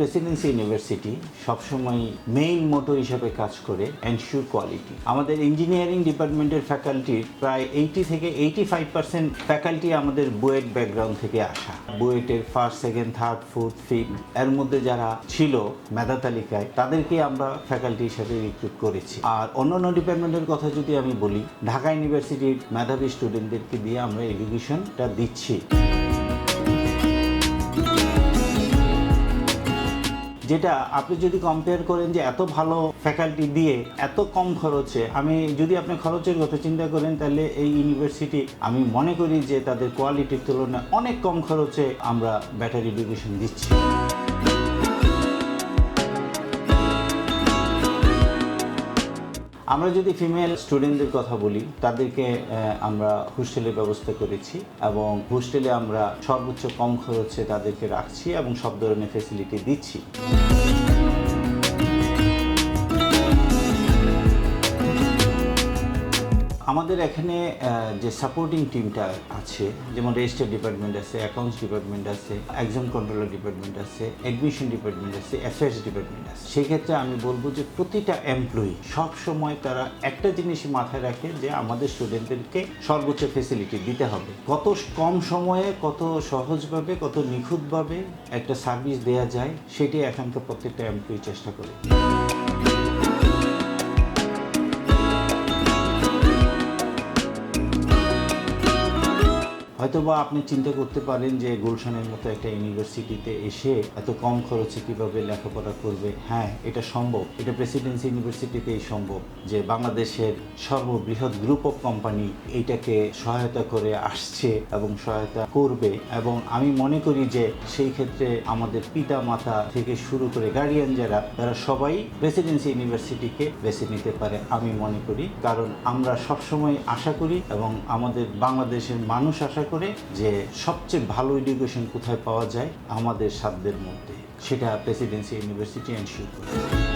Presidency university সবসময় main motto হিসাবে কাজ করে এনশিওর কোয়ালিটি আমাদের ইঞ্জিনিয়ারিং ডিপার্টমেন্টের ফ্যাকাল্টির প্রায় এইটি থেকে এইটি ফাইভ পার্সেন্ট ফ্যাকাল্টি আমাদের বুয়েট ব্যাকগ্রাউন্ড থেকে আসা। বুয়েটের first second third fourth fifth এর মধ্যে যারা ছিল মেধা তালিকায় তাদেরকে আমরা ফ্যাকাল্টি হিসাবে রিক্রুট করেছি। আর অন্যান্য ডিপার্টমেন্টের কথা যদি আমি বলি, ঢাকা ইউনিভার্সিটির মেধাবী স্টুডেন্টদেরকে দিয়ে আমরা এডুকেশনটা দিচ্ছি। যেটা আপনি যদি কম্পেয়ার করেন যে এত ভালো ফ্যাকাল্টি দিয়ে এত কম খরচে, আমি যদি আপনি খরচের কথা চিন্তা করেন, তাহলে এই ইউনিভার্সিটি আমি মনে করি যে তাদের কোয়ালিটির তুলনায় অনেক কম খরচে আমরা ব্যাটারি এডুকেশন দিচ্ছি। আমরা যদি ফিমেল স্টুডেন্টদের কথা বলি, তাদেরকে আমরা হোস্টেলের ব্যবস্থা করেছি এবং হোস্টেলে আমরা সর্বোচ্চ কম খরচে তাদেরকে রাখছি এবং সব ধরনের ফেসিলিটি দিচ্ছি। আমাদের এখানে যে সাপোর্টিং টিমটা আছে, যেমন রেজিস্টার ডিপার্টমেন্ট আছে অ্যাকাউন্টস ডিপার্টমেন্ট আছে এক্সাম কন্ট্রোলার ডিপার্টমেন্ট আছে অ্যাডমিশন ডিপার্টমেন্ট আছে অ্যাফেয়ার্স ডিপার্টমেন্ট আছে। সেই ক্ষেত্রে আমি বলব যে প্রতিটা এমপ্লয়ি সব সময় তারা একটা জিনিসই মাথায় রাখে যে আমাদের স্টুডেন্টদেরকে সর্বোচ্চ ফেসিলিটি দিতে হবে। কত কম সময়ে, কত সহজভাবে, কত নিখুঁতভাবে একটা সার্ভিস দেওয়া যায়, সেটি এখানকার প্রত্যেকটা এমপ্লয়ি চেষ্টা করে। হয়তোবা আপনি চিন্তা করতে পারেন যে গুলশানের মতো একটা ইউনিভার্সিটিতে এসে এত কম খরচে কীভাবে লেখাপড়া করবে। হ্যাঁ এটা সম্ভব। এটা প্রেসিডেন্সি ইউনিভার্সিটিতেই সম্ভব যে বাংলাদেশের সর্ববৃহৎ গ্রুপ অফ কোম্পানি এইটাকে সহায়তা করে আসছে এবং সহায়তা করবে। এবং আমি মনে করি যে সেই ক্ষেত্রে আমাদের পিতা মাতা থেকে শুরু করে গার্ডিয়ান যারা, তারা সবাই প্রেসিডেন্সি ইউনিভার্সিটিকে বেছে নিতে পারে আমি মনে করি। কারণ আমরা সবসময় আশা করি এবং আমাদের বাংলাদেশের মানুষ আশা করে যে সবচেয়ে ভালো এডুকেশন কোথায় পাওয়া যায় আমাদের সাধ্যের মধ্যে, সেটা প্রেসিডেন্সি ইউনিভার্সিটি অ্যান্ড করে